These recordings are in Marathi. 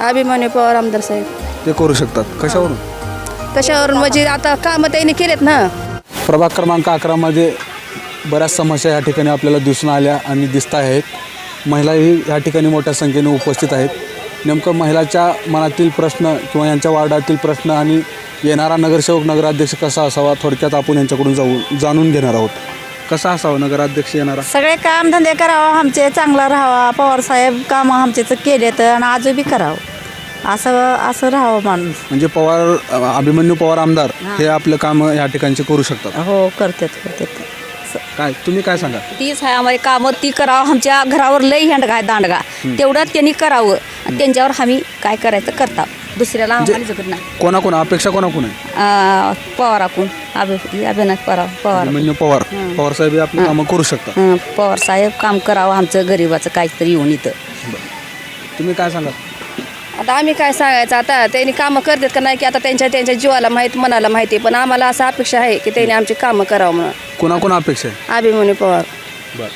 अभिमानी पवार आमदार साहेब. ते करू शकतात. कशावरून? कशावरून? म्हणजे आता कामं त्यांनी केलेत ना. प्रभाग क्रमांक अकरामध्ये बऱ्याच समस्या या ठिकाणी आपल्याला दिसून आल्या आणि दिसत आहेत. महिलाही या ठिकाणी मोठ्या संख्येने उपस्थित आहेत. नेमकं महिलाच्या मनातील प्रश्न किंवा यांच्या वार्डातील प्रश्न आणि येणारा नगरसेवक नगराध्यक्ष कसा असावा थोडक्यात आपण यांच्याकडून जाऊ जाणून घेणार आहोत. कसा असावा नगराध्यक्ष येणारा? सगळे काम धंदे करावं आमचे चांगला राहावा. पवार साहेब कामं आमचे तर केलेत आणि आजू बी करावं. असं असं राहावं माणूस. म्हणजे पवार अ, अभिमन्यू पवार आमदार हे. आपलं काम या ठिकाणचे करू शकतात. हो करतात करतात. काय तुम्ही काय सांगा तीच आहे आम्हाला कामं ती करावं. आमच्या घरावर लई हेंडगा आहे दांडगा. तेवढं त्यांनी करावं. आणि त्यांच्यावर आम्ही काय करायचं करता. दुसऱ्याला आम्हाला जगत नाही. कोणाकोण? अपेक्षा कोणाकोण आहे? अं, पवाराकून. अभि अभिनाथ पवार पवार. अभिमन्यू पवार. पवार साहेब हे आपली कामं करू शकतात. हं, पवार साहेब काम करावं आमचं गरिबाचं काहीतरी येऊन इथं. तुम्ही काय सांगा आता आम्ही काय सांगायचं? आता त्यांनी कामं करतात का नाही की आता त्यांच्या त्यांच्या जीवाला माहीत मनाला माहिती पण आम्हाला असं अपेक्षा आहे की त्यांनी आमची कामं करावं म्हणून. कोणाकोण अपेक्षा आहे? अभिमानी पवार. बरं.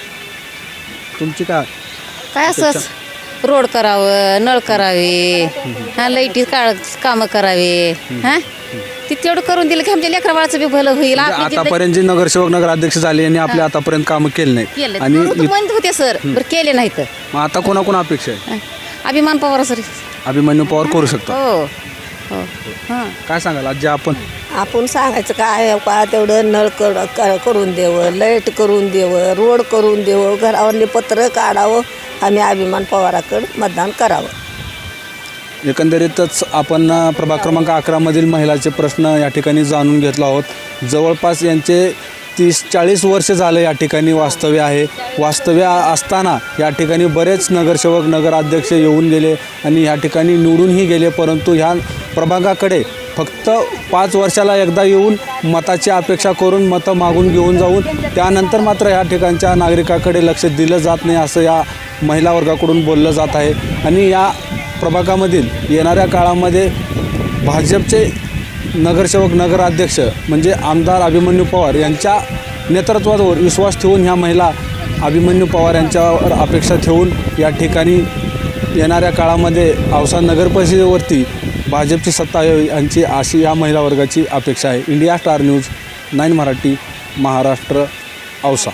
तुमची काय? काय असंच? रोड करावं नळ करावे हा लाईटी काळ कामं करावे हा? ती तेवढं करून दिलं की आमच्या लेकरा बाळाचं बी भलं होईल. म्हणजे आपली आतापर्यंत जे नगरसेवक नगराध्यक्ष झाले यांनी आपल्या आतापर्यंत कामं केले नाही केले आणि म्हणून तर इत- म्हणत होते सर. बरं केले नाही तर मग आता कोणाकोण अपेक्षा आहे? अभिमान पवार सर. अभिमन्यू पवार करू शकतात. हो. हो. हां. काय सांगाल आज जे आपण? आपण सांगायचं काय का तेवढं नळ कर कर- करून देवं लाइट करून देवं रोड करून देवं घरावरले पत्र काढावं. आम्ही अभिमान पवाराकडं मतदान करावं. एकंदरीतच आपण प्रभाग क्रमांक अकरामधील महिलाचे प्रश्न या ठिकाणी जाणून घेतलो आहोत. जवळपास यांचे तीस चाळीस वर्ष झालं या ठिकाणी वास्तव्य आहे. वास्तव्य असताना या ठिकाणी बरेच नगरसेवक नगराध्यक्ष येऊन गेले आणि या ठिकाणी निवडूनही गेले परंतु ह्या प्रभागाकडे फक्त पाच वर्षाला एकदा येऊन मताची अपेक्षा करून मतं मागून घेऊन जाऊन त्यानंतर मात्र या ठिकाणच्या नागरिकाकडे लक्ष दिलं जात नाही असं या महिला वर्गाकडून बोललं जात आहे. आणि या प्रभागामधील येणाऱ्या काळामध्ये भाजपचे नगरसेवक नगराध्यक्ष म्हणजे आमदार अभिमन्यू पवार यांच्या नेतृत्वावर विश्वास ठेवून ह्या महिला अभिमन्यू पवार यांच्यावर अपेक्षा ठेवून या ठिकाणी येणाऱ्या काळामध्ये औसा नगर परिषदेवरती भाजपची सत्ता यावी यांची अशी या महिला वर्गाची अपेक्षा आहे. India star news nine Marathi Maharashtra Ausa.